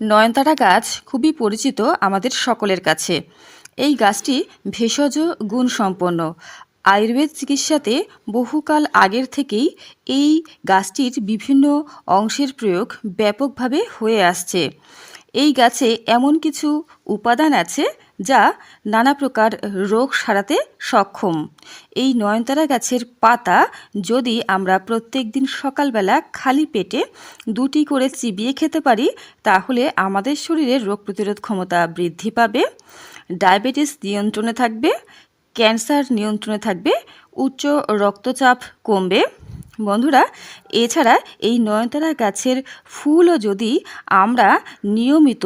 নয়নতারা গাছ খুবই পরিচিত আমাদের সকলের কাছে। এই গাছটি ভেষজ গুণসম্পন্ন। আয়ুর্বেদ চিকিৎসাতে বহুকাল আগের থেকেই এই গাছটির বিভিন্ন অংশের প্রয়োগ ব্যাপকভাবে হয়ে আসছে। এই গাছে এমন কিছু উপাদান আছে যা নানা প্রকার রোগ সারাতে সক্ষম। এই নয়নতারা গাছের পাতা যদি আমরা প্রত্যেক দিন সকালবেলা খালি পেটে দুটি করে চিবিয়ে খেতে পারি, তাহলে আমাদের শরীরের রোগ প্রতিরোধ ক্ষমতা বৃদ্ধি পাবে। ডায়াবেটিস নিয়ন্ত্রণে থাকবে, ক্যান্সার নিয়ন্ত্রণে থাকবে, উচ্চ রক্তচাপ কমবে। বন্ধুরা, এছাড়া এই নয়নতারা গাছের ফুলও যদি আমরা নিয়মিত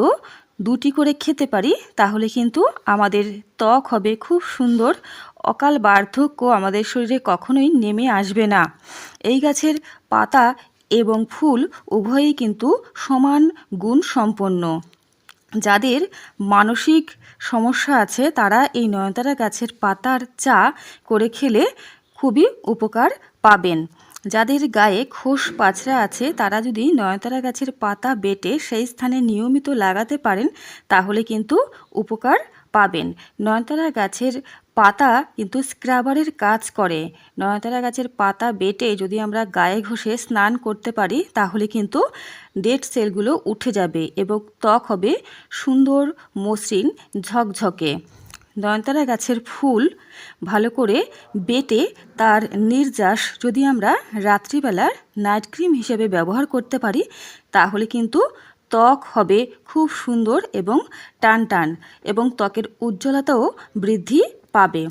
দুটি করে খেতে পারি, তাহলে কিন্তু আমাদের ত্বক হবে খুব সুন্দর। অকাল বার্ধক্য আমাদের শরীরে কখনোই নেমে আসবে না। এই গাছের পাতা এবং ফুল উভয়ই কিন্তু সমান গুণ সম্পন্ন। যাদের মানসিক সমস্যা আছে, তারা এই নয়নতারা গাছের পাতার চা করে খেলে খুবই উপকার পাবেন। যাদের গায়ে খোস পাছরা আছে, তারা যদি নয়নতারা গাছের পাতা বেটে সেই স্থানে নিয়মিত লাগাতে পারেন, তাহলে কিন্তু উপকার পাবেন। নয়নতারা গাছের পাতা কিন্তু স্ক্রাবারের কাজ করে। নয়নতারা গাছের পাতা বেটে যদি আমরা গায়ে ঘষে স্নান করতে পারি, তাহলে কিন্তু ডেড সেলগুলো উঠে যাবে এবং ত্বক হবে সুন্দর, মসৃণ, ঝকঝকে। নয়নতারা গাছের ফুল ভালো করে বেটে তার নির্যাস যদি আমরা রাত্রিবেলার নাইট ক্রিম হিসেবে ব্যবহার করতে পারি, তাহলে কিন্তু ত্বক হবে খুব সুন্দর এবং টান টান এবং ত্বকের উজ্জ্বলতাও বৃদ্ধি পাবে।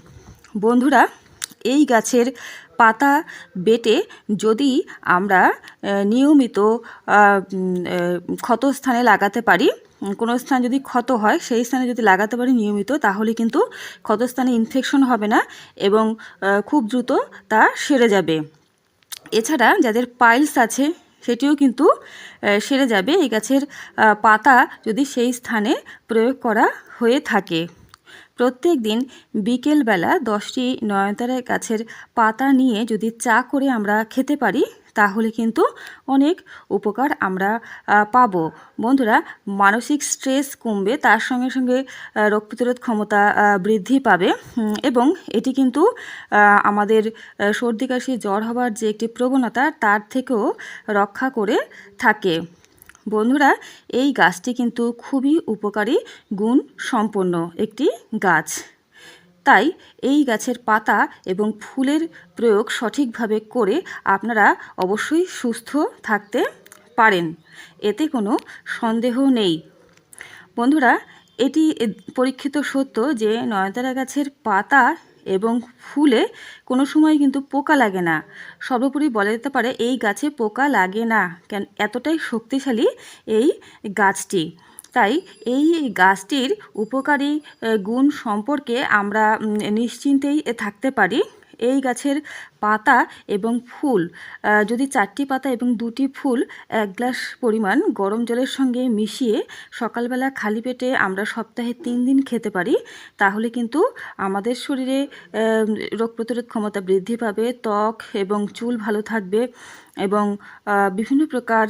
বন্ধুরা, এই গাছের পাতা বেটে যদি আমরা নিয়মিত ক্ষতস্থানে লাগাতে পারি কোনো স্থান যদি ক্ষত হয়, সেই স্থানে যদি লাগাতে পারি নিয়মিত, তাহলে কিন্তু ক্ষতস্থানে ইনফেকশন হবে না এবং খুব দ্রুত তা সেরে যাবে। এছাড়া যাদের পাইলস আছে, সেটিও কিন্তু সেরে যাবে। এই গাছের পাতা যদি সেই স্থানে প্রয়োগ করা হয়ে থাকে। প্রত্যেক দিন বিকেলবেলা দশটি নয়নতারা গাছের পাতা নিয়ে যদি চা করে আমরা খেতে পারি তাহলে কিন্তু অনেক উপকার আমরা পাবো। বন্ধুরা, মানসিক স্ট্রেস কমবে, তার সঙ্গে সঙ্গে রোগ প্রতিরোধ ক্ষমতা বৃদ্ধি পাবে। এবং এটি কিন্তু আমাদের সর্দি, কাশি, জ্বর হওয়ার যে একটি প্রবণতা, তার থেকেও রক্ষা করে থাকে। বন্ধুরা, এই গাছটি কিন্তু খুবই উপকারী, গুণ সম্পন্ন একটি গাছ। তাই এই গাছের পাতা এবং ফুলের প্রয়োগ সঠিকভাবে করে আপনারা অবশ্যই সুস্থ থাকতে পারেন। এতে কোনো সন্দেহ নেই। বন্ধুরা, এটি পরীক্ষিত সত্য যে নয়নতারা গাছের পাতা এবং ফুলে কোনো সময় কিন্তু পোকা লাগে না। সর্বোপরি বলা যেতে পারে এই গাছে পোকা লাগে না। কেন, এতটাই শক্তিশালী এই গাছটি। তাই এই গাছটির উপকারী গুণ সম্পর্কে আমরা নিশ্চিন্তেই থাকতে পারি। এই গাছের পাতা এবং ফুল। যদি চারটি পাতা এবং দুটি ফুল এক গ্লাস পরিমাণ গরম জলের সঙ্গে মিশিয়ে সকালবেলা খালি পেটে আমরা সপ্তাহে তিন দিন খেতে পারি, তাহলে কিন্তু আমাদের শরীরে রোগ প্রতিরোধ ক্ষমতা বৃদ্ধি পাবে, ত্বক এবং চুল ভালো থাকবে এবং বিভিন্ন প্রকার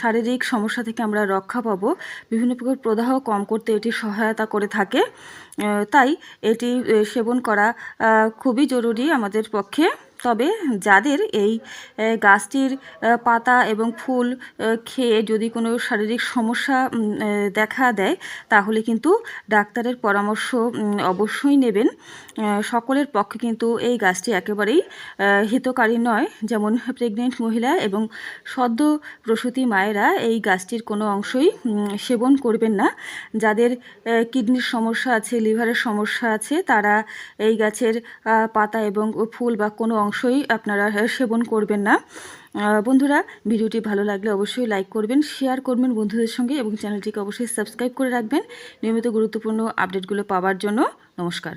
শারীরিক সমস্যা থেকে আমরা রক্ষা পাবো। বিভিন্ন প্রকার প্রদাহ কম করতে এটি সহায়তা করে থাকে। তাই এটি সেবন করা খুবই জরুরি আমাদের পক্ষে। quê? তবে যাদের এই গাছটির পাতা এবং ফুল খেয়ে যদি কোনো শারীরিক সমস্যা দেখা দেয়, তাহলে কিন্তু ডাক্তারের পরামর্শ অবশ্যই নেবেন। সকলের পক্ষে কিন্তু এই গাছটি একেবারেই হিতকারী নয়। যেমন প্রেগনেন্ট মহিলা এবং সদ্য প্রসূতি মায়েরা এই গাছটির কোনো অংশই সেবন করবেন না। যাদের কিডনির সমস্যা আছে, লিভারের সমস্যা আছে, তারা এই গাছের পাতা এবং ফুল বা কোনো অংশই আপনারা সেবন করবেন না। বন্ধুরা, ভিডিওটি ভালো লাগলে অবশ্যই লাইক করবেন শেয়ার করবেন বন্ধুদের সঙ্গে এবং চ্যানেলটিকে অবশ্যই সাবস্ক্রাইব করে রাখবেন। নিয়মিত গুরুত্বপূর্ণ আপডেটগুলো পাওয়ার জন্য নমস্কার।